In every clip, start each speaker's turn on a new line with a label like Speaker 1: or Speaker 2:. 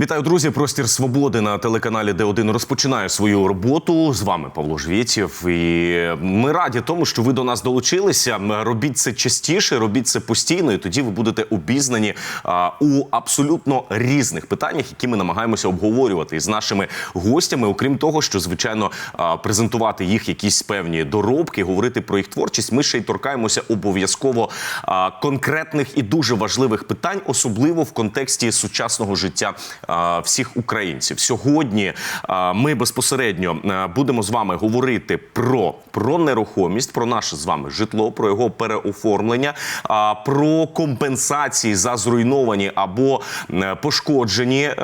Speaker 1: Вітаю, друзі! Простір свободи на телеканалі Д1 розпочинає свою роботу. З вами Павло Жвєтєв. І ми раді тому, що ви до нас долучилися. Робіть це частіше, робіть це постійно, і тоді ви будете обізнані а, у абсолютно різних питаннях, які ми намагаємося обговорювати із нашими гостями. Окрім того, що звичайно а, презентувати їх якісь певні доробки, говорити про їх творчість. Ми ще й торкаємося обов'язково конкретних і дуже важливих питань, особливо в контексті сучасного життя всіх українців. Сьогодні ми безпосередньо будемо з вами говорити про, про нерухомість, про наше з вами житло, про його переоформлення, про компенсації за зруйновані або е, пошкоджені е,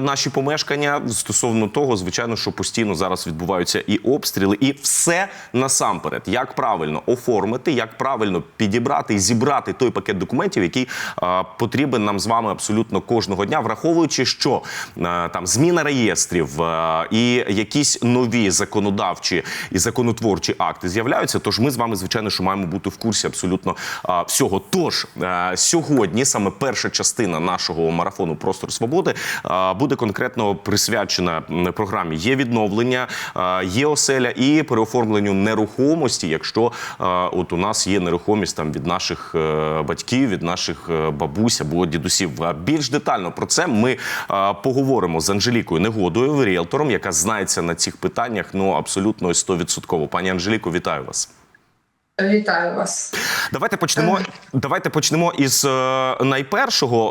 Speaker 1: наші помешкання. Стосовно того, звичайно, що постійно зараз відбуваються і обстріли, і все насамперед, як правильно оформити, як правильно підібрати і зібрати той пакет документів, який е, потрібен нам з вами абсолютно кожного дня, враховуючи, що е, там зміна реєстрів е, і якісь нові законодавчі і законотворчі акти з'являються. Тож ми з вами, звичайно, що маємо бути в курсі абсолютно е, всього. Тож сьогодні саме перша частина нашого марафону Простор свободи буде конкретно присвячена програмі є відновлення, є оселя і переоформленню нерухомості, якщо от у нас є нерухомість там від наших батьків, від наших бабусь або дідусів. Більш детально про це ми поговоримо з Анжелікою Негодою, ріелтором, яка знається на цих питаннях ну абсолютно 100%. Пані Анжеліко, вітаю вас.
Speaker 2: Вітаю вас.
Speaker 1: Давайте почнемо. Давайте почнемо із е, найпершого.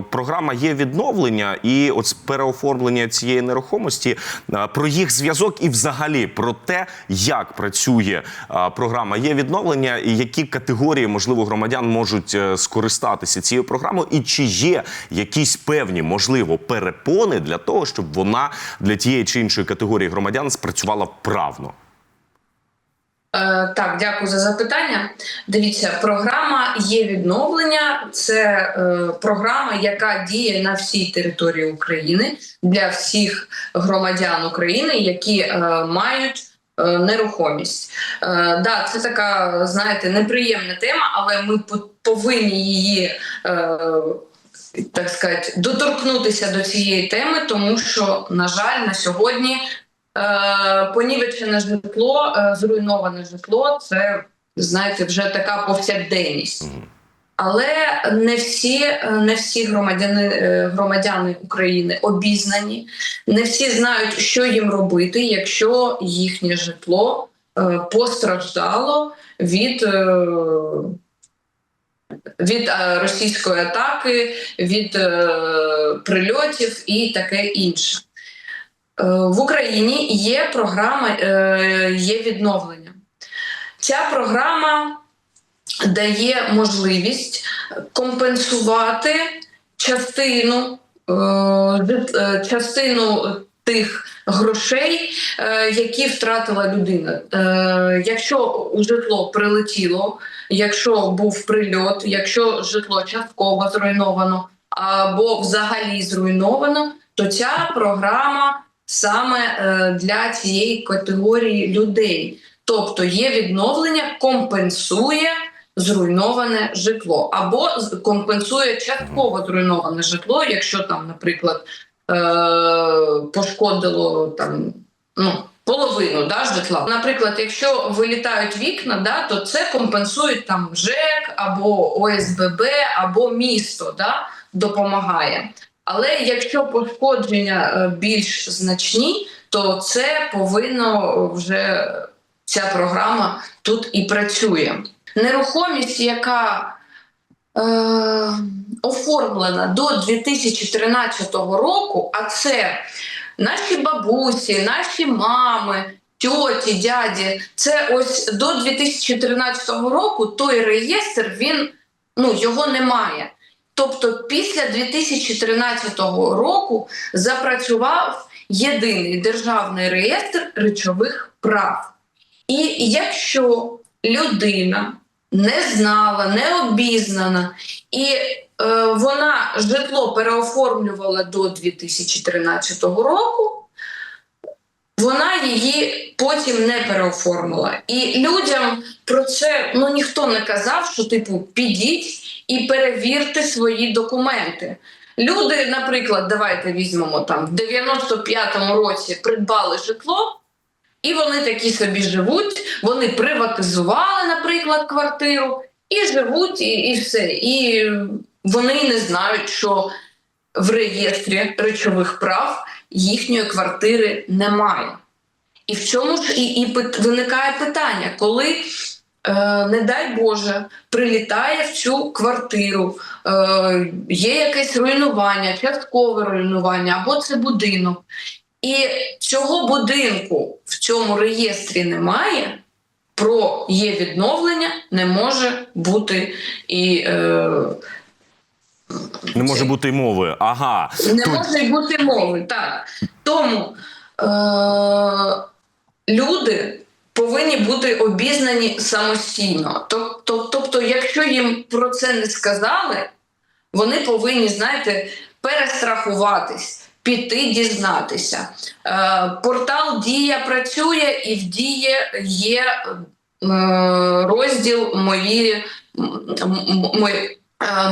Speaker 1: Е, програма є відновлення і от переоформлення цієї нерухомості е, про їх зв'язок і взагалі про те, як працює е, програма є відновлення, і які категорії можливо громадян можуть е, скористатися цією програмою, і чи є якісь певні можливо перепони для того, щоб вона для тієї чи іншої категорії громадян спрацювала вправно.
Speaker 2: Е, так, дякую за запитання. Дивіться, програма є відновлення. Це е, програма, яка діє на всій території України для всіх громадян України, які е, мають. Нерухомість, да, це така, знаєте, неприємна тема, але ми по- повинні її, так сказати, доторкнутися до цієї теми, тому що, на жаль, на сьогодні понівечене житло, е, зруйноване житло це, знаєте, вже така повсякденність. Але не всі, е, не всі громадяни, е, громадяни України обізнані, не всі знають, що їм робити, якщо їхнє житло е, постраждало від, е, від е, російської атаки, від е, прильотів і таке інше. Е, В Україні є програма е, є відновлення. Ця програма дає можливість компенсувати частину, е, частину тих грошей, які втратила людина. Якщо житло прилетіло, якщо був прильот, якщо житло частково зруйновано або взагалі зруйновано, то ця програма саме е, для цієї категорії людей. Тобто є відновлення, компенсує зруйноване житло, або компенсує частково зруйноване житло, якщо там, наприклад, е- пошкодило там ну. Половину да, житла. Наприклад, якщо вилітають вікна, да, то це компенсують там ЖЕК або ОСББ, або місто да, допомагає. Але якщо пошкодження е, більш значні, то це повинно вже ця програма тут і працює. Нерухомість, яка е, оформлена до 2013 року, а це наші бабусі, наші мами, тьоті, дяді, це ось до 2013 року той реєстр він ну його немає. Тобто, після 2013 року запрацював єдиний державний реєстр речових прав. І якщо людина не знала, не обізнана, і е, вона житло переоформлювала до 2013 року, вона її потім не переоформила. І людям про це ну ніхто не казав, що типу підіть і перевірте свої документи. Люди, наприклад, давайте візьмемо там в 95-му році придбали житло. І вони такі собі живуть, вони приватизували, наприклад, квартиру, і живуть, і, і все. І вони не знають, що в реєстрі речових прав їхньої квартири немає. І в чому ж і, і виникає питання, коли, е, не дай Боже, прилітає в цю квартиру, е, є якесь руйнування, часткове руйнування, або це будинок. І цього будинку в цьому реєстрі немає. Про є відновлення не може бути і е,
Speaker 1: Не може бути мови. Ага.
Speaker 2: не
Speaker 1: Тут-
Speaker 2: може бути мови. Так. Тому е- люди повинні бути обізнані самостійно. Тобто, тобто, якщо їм про це не сказали, вони повинні, знаєте, перестрахуватись. Піти дізнатися. Е, портал Дія працює і в Дії є е, розділ мої, мої,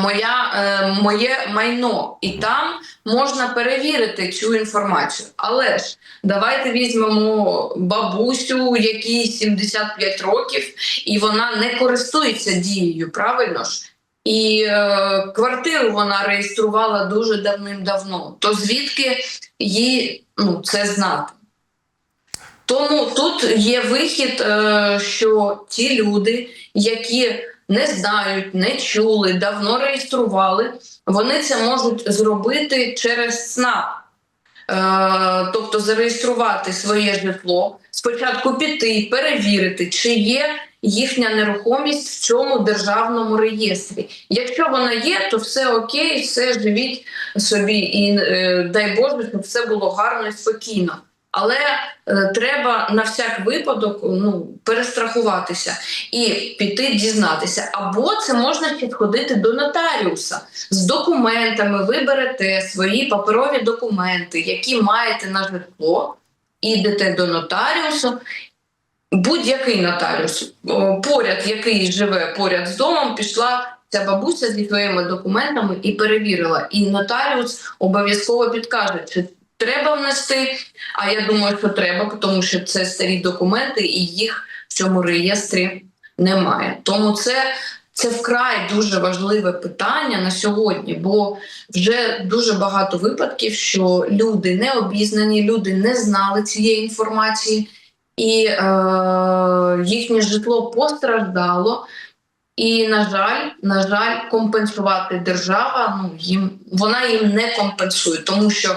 Speaker 2: моя, е, моє майно, і там можна перевірити цю інформацію. Але ж давайте візьмемо бабусю, якій 75 років, і вона не користується дією, правильно ж? І е, квартиру вона реєструвала дуже давним-давно. То звідки їй ну, це знати? Тому тут є вихід, е, що ті люди, які не знають, не чули, давно реєстрували, вони це можуть зробити через СНАП. Е, тобто зареєструвати своє житло, спочатку піти, перевірити, чи є їхня нерухомість в цьому державному реєстрі. Якщо вона є, то все окей, все живіть собі, і е, дай Боже, щоб все було гарно і спокійно. Але е, треба на всяк випадок ну, перестрахуватися і піти дізнатися. Або це можна підходити до нотаріуса з документами. Ви берете свої паперові документи, які маєте на житло, ідете до нотаріусу. Будь-який нотаріус, поряд, який живе поряд з домом, пішла ця бабуся зі своїми документами і перевірила. І нотаріус обов'язково підкаже, чи треба внести. А я думаю, що треба, тому що це старі документи, і їх в цьому реєстрі немає. Тому це, це вкрай дуже важливе питання на сьогодні, бо вже дуже багато випадків, що люди не обізнані, люди не знали цієї інформації, і е, їхнє житло постраждало. І на жаль, на жаль, компенсувати держава ну їм вона їм не компенсує, тому що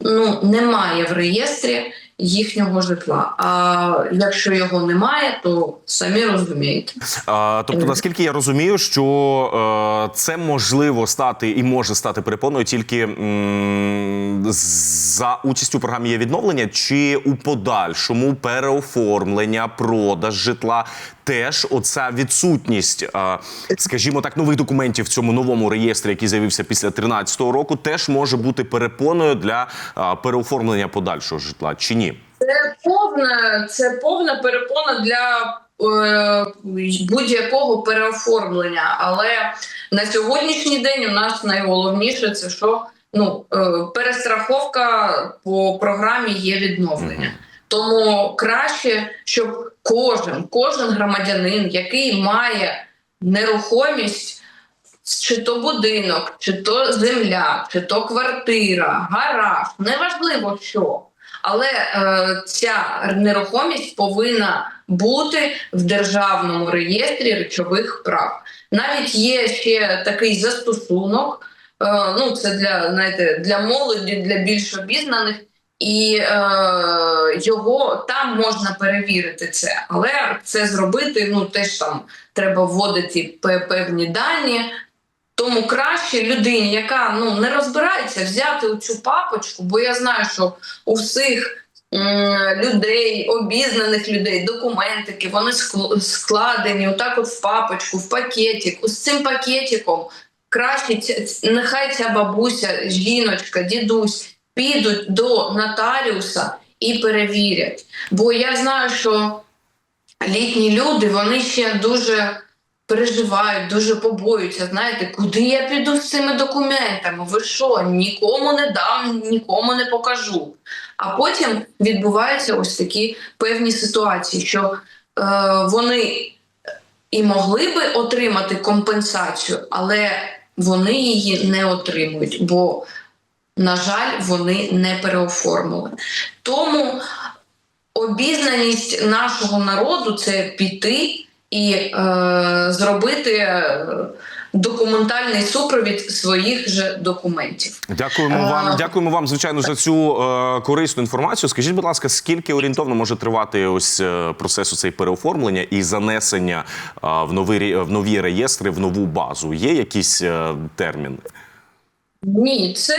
Speaker 2: ну немає в реєстрі їхнього житла. А якщо його немає, то самі розумієте.
Speaker 1: А, тобто, наскільки я розумію, що е, це можливо стати і може стати перепоною тільки м, за участю в програмі є відновлення, чи у подальшому переоформлення, продаж житла. Теж оця відсутність, е, скажімо так, нових документів в цьому новому реєстрі, який з'явився після 2013 року, теж може бути перепоною для е, переоформлення подальшого житла, чи ні?
Speaker 2: Це повна, це повна перепона для е, будь-якого переоформлення. Але на сьогоднішній день у нас найголовніше це що ну е, перестраховка по програмі є відновлення. Тому краще, щоб кожен, кожен громадянин, який має нерухомість, чи то будинок, чи то земля, чи то квартира, гараж, неважливо що. Але е, ця нерухомість повинна бути в державному реєстрі речових прав. Навіть є ще такий застосунок. Е, ну, це для знаєте, для молоді, для більш обізнаних, і е, його там можна перевірити це. Але це зробити ну теж там треба вводити певні дані. Тому краще людині, яка ну не розбирається, взяти у цю папочку, бо я знаю, що у всіх людей, обізнаних людей, документики, вони складені отак, от в папочку, в пакетик. З цим пакетиком краще нехай ця бабуся, жіночка, дідусь підуть до нотаріуса і перевірять. Бо я знаю, що літні люди вони ще дуже переживають, дуже побоюються. Знаєте, куди я піду з цими документами? Ви що? Нікому не дам, нікому не покажу. А потім відбуваються ось такі певні ситуації, що е, вони і могли би отримати компенсацію, але вони її не отримують, бо, на жаль, вони не переоформили. Тому обізнаність нашого народу це піти і е, зробити е, документальний супровід своїх же документів.
Speaker 1: Дякуємо
Speaker 2: Е,
Speaker 1: вам. Дякуємо вам, звичайно, за цю е, корисну інформацію. Скажіть, будь ласка, скільки орієнтовно може тривати ось е, процес цей переоформлення і занесення е, в нові рі- в нові реєстри, в нову базу? Є якісь е, терміни?
Speaker 2: Ні, це,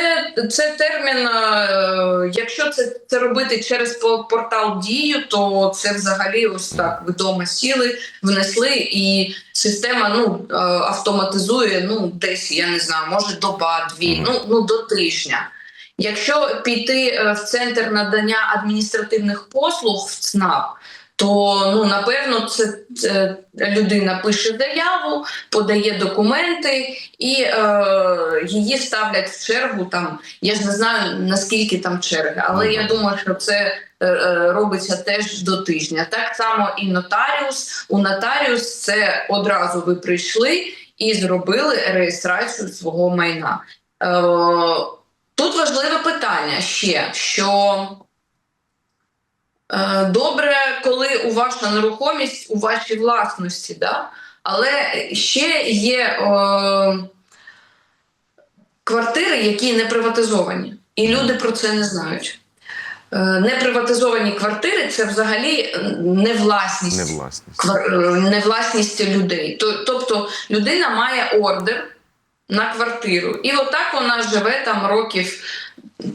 Speaker 2: це термін. е, Якщо це, це робити через портал Дію, то це взагалі ось так вдома сіли, внесли, і система ну е, автоматизує ну десь я не знаю, може доба, дві, ну ну до тижня. Якщо піти е, в центр надання адміністративних послуг в ЦНАП, то ну напевно це, це людина пише заяву, подає документи і е, її ставлять в чергу. Там я ж не знаю наскільки там черги, але я думаю, що це е, е, робиться теж до тижня. Так само і нотаріус. У нотаріус це одразу ви прийшли і зробили реєстрацію свого майна. Е, тут важливе питання ще, що е, добре, коли у ваша нерухомість у вашій власності, да? але ще є е, квартири, які не приватизовані, і люди про це не знають. Е, Неприватизовані квартири це взагалі не власність
Speaker 1: Не власність.
Speaker 2: квар- е, не власність людей. Тобто людина має ордер на квартиру, і отак вона живе там років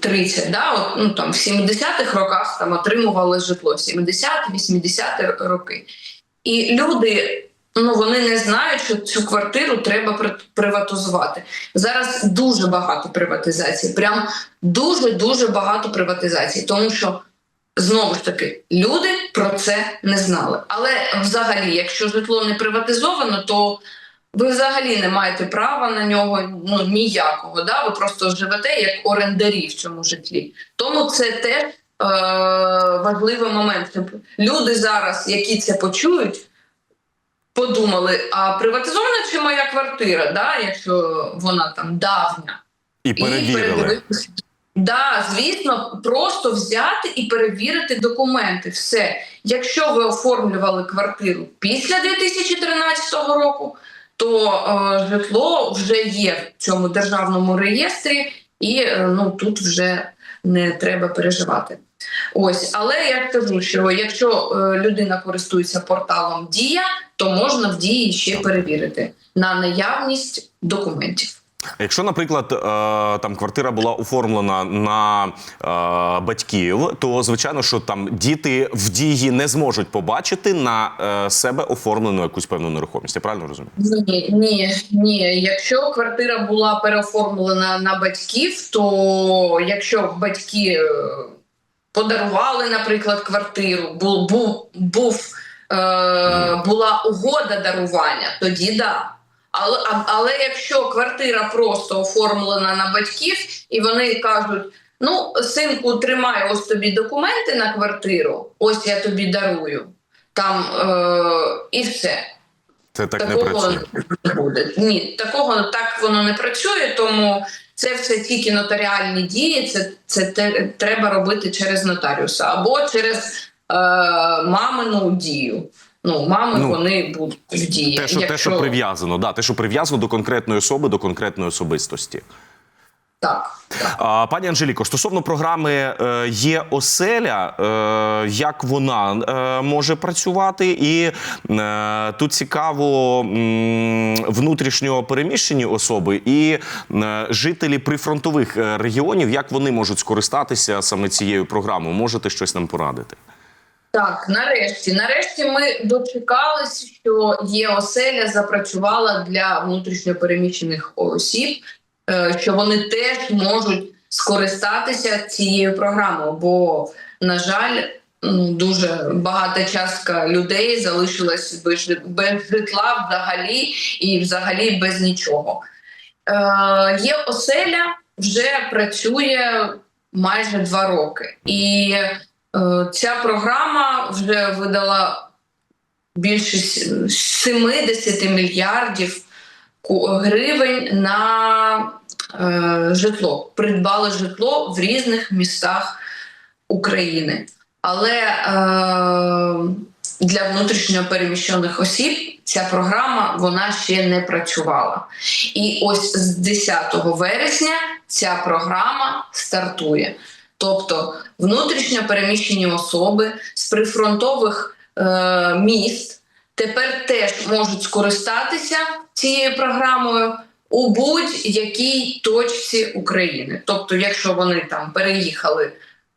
Speaker 2: 30. Да? От, ну, там, в 70-х роках там отримували житло, 70-80 роки. І люди. Ну, вони не знають, що цю квартиру треба приватизувати. Зараз дуже багато приватизації, прям дуже дуже багато приватизації, тому що знову ж таки люди про це не знали. Але взагалі, якщо житло не приватизовано, то ви взагалі не маєте права на нього ну ніякого. Да? Ви просто живете як орендарі в цьому житлі. Тому це теж е- важливий момент. Люди зараз, які це почують. Подумали, а приватизована чи моя квартира, да, якщо вона там давня,
Speaker 1: І перевірили.
Speaker 2: передивитися. Да, звісно, просто взяти і перевірити документи. Все. Якщо ви оформлювали квартиру після 2013 року, то е, житло вже є в цьому державному реєстрі, і е, ну тут вже не треба переживати. Ось, але я кажу, що якщо е, людина користується порталом Дія, то можна в дії ще перевірити на наявність документів.
Speaker 1: Якщо, наприклад, е, там квартира була оформлена на е, батьків, то звичайно, що там діти в дії не зможуть побачити на е, себе оформлену якусь певну нерухомість. Я правильно розумію?
Speaker 2: Ні, ні, ні. Якщо квартира була переоформлена на батьків, то якщо батьки подарували, наприклад, квартиру, був, був, був була угода дарування, тоді да. Але, але якщо квартира просто оформлена на батьків, і вони кажуть: ну, синку, тримай ось тобі документи на квартиру, ось я тобі дарую. Там е, і все
Speaker 1: Це так не працює.
Speaker 2: не буде. Ні, такого так воно не працює, тому це все тільки нотаріальні дії. Це, це те, треба робити через нотаріуса або через е, мамину дію. Ну, мами
Speaker 1: Ну,
Speaker 2: вони будуть в дії.
Speaker 1: Те, що, те, що прив'язано, да, те, що прив'язано до конкретної особи, до конкретної особистості.
Speaker 2: Так, так.
Speaker 1: Пані Анжеліко, стосовно програми е, є оселя, е, як вона е, може працювати, і тут цікаво внутрішньо переміщені особи і жителі прифронтових регіонів, як вони можуть скористатися саме цією програмою? Можете щось нам порадити?
Speaker 2: Так, нарешті, нарешті ми дочекалися, що є оселя запрацювала для внутрішньопереміщених осіб, е, що вони теж можуть скористатися цією програмою. Бо на жаль, ну, дуже багата частка людей залишилась без, житла взагалі і взагалі без нічого. Е, є оселя, вже працює майже два роки. І ця програма вже видала більше 70 мільярдів гривень на е, житло. Придбали житло в різних містах України. Але е, для внутрішньо переміщених осіб ця програма вона ще не працювала. І ось з 10 вересня ця програма стартує. Тобто внутрішньо переміщені особи з прифронтових е, міст тепер теж можуть скористатися цією програмою у будь-якій точці України. Тобто, якщо вони там переїхали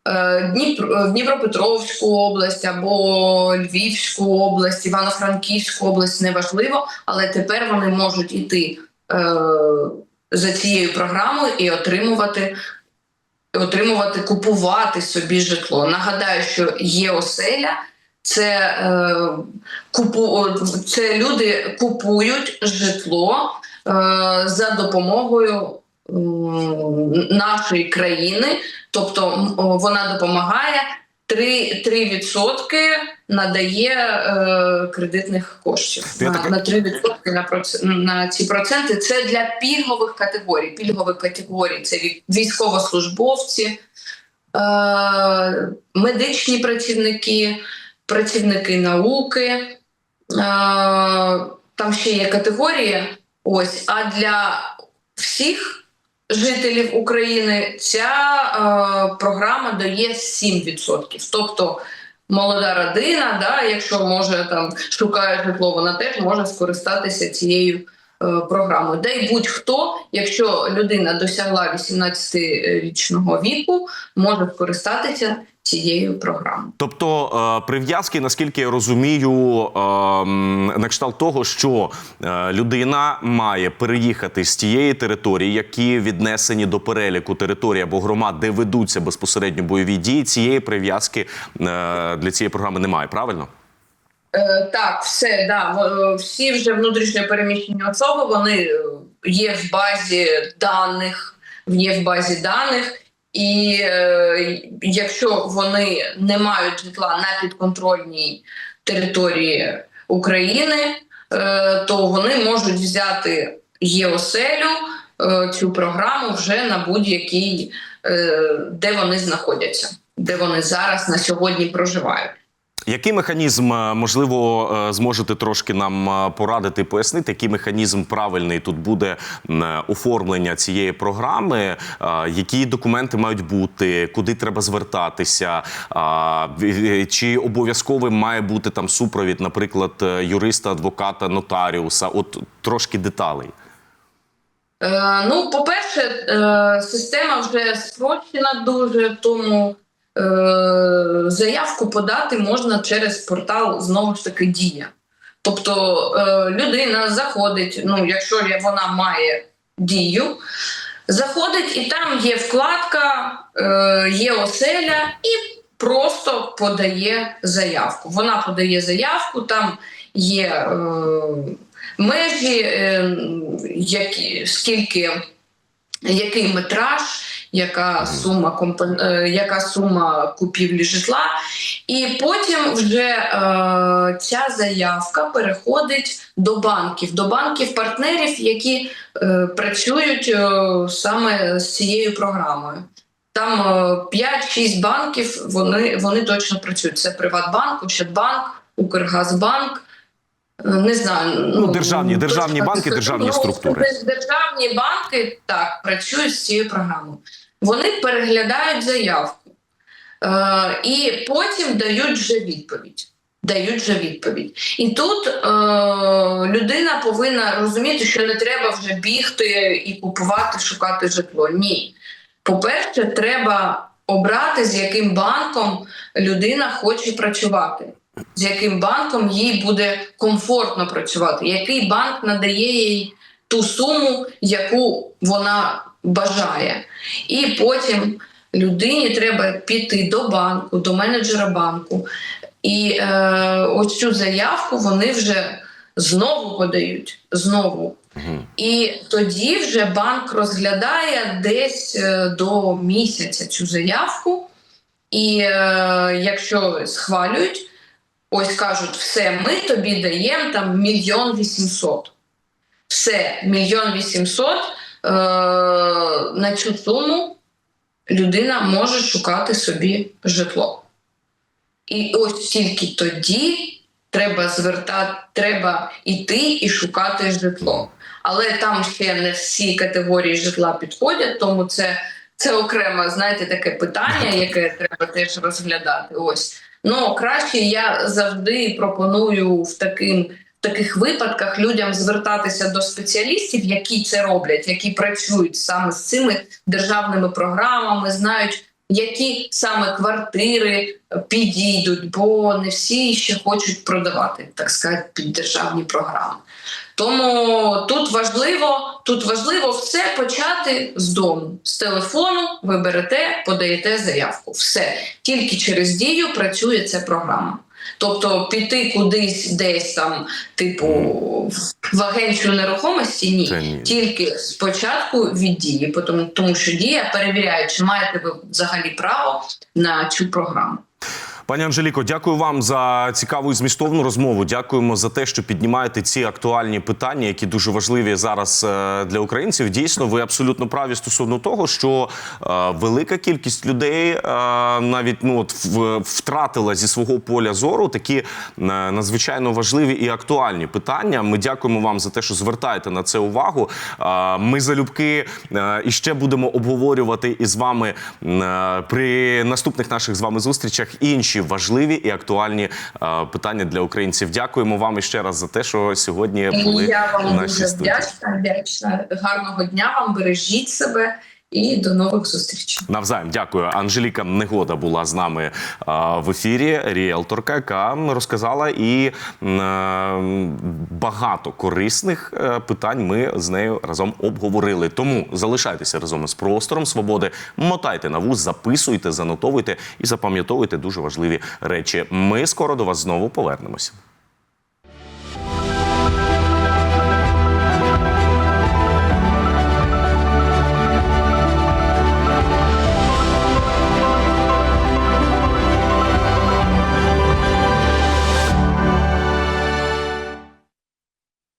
Speaker 2: е, Дніпро, в Дніпропетровську область або Львівську область, Івано-Франківську область, неважливо, але тепер вони можуть іти е, за цією програмою і отримувати. Отримувати, купувати собі житло. Нагадаю, що є оселя, це, е, купу, це люди купують житло е, за допомогою е, нашої країни, тобто вона допомагає 3%, 3% надає е, кредитних коштів.
Speaker 1: Я
Speaker 2: На,
Speaker 1: так-
Speaker 2: на 3% на, проц... на ці проценти. Це для пільгових категорій. Пільгові категорії це військовослужбовці, е, медичні працівники, працівники науки. Е, там ще є категорії. Ось, а для всіх жителів України ця е, програма дає 7%. Тобто молода родина, да, якщо може там шукає житло, вона теж може скористатися цією е, програмою. Де й будь-хто, якщо людина досягла 18-річного віку, може скористатися цією програмою.
Speaker 1: Тобто е, прив'язки, наскільки я розумію, е, на кшталт того, що е, людина має переїхати з тієї території, які віднесені до переліку територій або громад, де ведуться безпосередньо бойові дії. Цієї прив'язки для цієї програми немає, правильно?
Speaker 2: Е, так, все, да. Всі вже внутрішньо переміщені особи, вони є в базі даних, є в базі даних. І е, якщо вони не мають житла на підконтрольній території України, е, то вони можуть взяти ЄОСЕЛю, е, цю програму вже на будь-якій, е, де вони знаходяться, де вони зараз на сьогодні проживають.
Speaker 1: Який механізм, е, можливо, е, зможете трошки нам е, порадити, пояснити, який механізм правильний тут буде оформлення цієї програми, які документи мають бути, куди треба звертатися, чи обов'язковим має бути там супровід, наприклад, юриста, адвоката, нотаріуса? От трошки деталей.
Speaker 2: Ну, по-перше, е, система вже спрощена дуже, тому заявку подати можна через портал знову ж таки Дія. Тобто е, людина заходить, ну, якщо вона має дію, заходить і там є вкладка, е, є оселя і просто подає заявку. Вона подає заявку, там є е, межі, е, які, скільки, який метраж, яка сума компон- е, яка сума купівлі житла, і потім вже е, ця заявка переходить до банків, до банків партнерів, які е, працюють е, саме з цією програмою. Там е, 5-6 банків, вони, вони точно працюють. Це Приватбанк, Ощадбанк, Укргазбанк. Е, Не знаю,
Speaker 1: Ну, державні- державні
Speaker 2: не
Speaker 1: банки, державні
Speaker 2: Ну,
Speaker 1: структури.
Speaker 2: Державні банки так працюють з цією програмою. Вони переглядають заявку е, і потім дають вже відповідь. Дають вже відповідь. І тут е, людина повинна розуміти, що не треба вже бігти і купувати, шукати житло. Ні. По-перше, треба обрати, з яким банком людина хоче працювати, з яким банком їй буде комфортно працювати, який банк надає їй ту суму, яку вона бажає. І потім людині треба піти до банку, до менеджера банку, і е, ось цю заявку вони вже знову подають. Знову. І тоді вже банк розглядає десь е, до місяця цю заявку. І е, якщо схвалюють, ось кажуть, все, ми тобі даємо там мільйон вісімсот. Все, мільйон вісімсот е, на цю суму людина може шукати собі житло. І ось тільки тоді треба звертати, треба йти і шукати житло. Але там ще не всі категорії житла підходять, тому це, це окреме, знаєте, таке питання, яке треба теж розглядати. Ось. Ну, краще я завжди пропоную в таким. В таких випадках людям звертатися до спеціалістів, які це роблять, які працюють саме з цими державними програмами, знають, які саме квартири підійдуть, бо не всі ще хочуть продавати, так сказати, під державні програми. Тому тут важливо, тут важливо все почати з дому, з телефону. Ви берете, подаєте заявку. Все тільки через дію працює ця програма. Тобто піти кудись десь там, типу, в агенцію нерухомості ні.
Speaker 1: Ні.
Speaker 2: Тільки спочатку від дії, тому що дія перевіряє, чи маєте ви взагалі право на цю програму.
Speaker 1: Пані Анжеліко, дякую вам за цікаву і змістовну розмову. Дякуємо за те, що піднімаєте ці актуальні питання, які дуже важливі зараз е, для українців. Дійсно, ви абсолютно праві стосовно того, що е, велика кількість людей е, навіть ну от втратила зі свого поля зору такі надзвичайно важливі і актуальні питання. Ми дякуємо вам за те, що звертаєте на це увагу. Ми залюбки і ще будемо обговорювати із вами при наступних наших з вами зустрічах інші важливі і актуальні е, питання для українців. Дякуємо вам іще раз за те, що сьогодні були
Speaker 2: Я вам
Speaker 1: наші
Speaker 2: дуже вдячна, вдячна. Гарного дня вам, бережіть себе і до нових зустрічей.
Speaker 1: Навзаєм дякую. Анжеліка Негода була з нами а, в ефірі. Ріелторка, яка розказала і е, багато корисних е, питань. Ми з нею разом обговорили. Тому залишайтеся разом із простором свободи. Мотайте на вуз, записуйте, занотовуйте і запам'ятовуйте дуже важливі речі. Ми скоро до вас знову повернемося.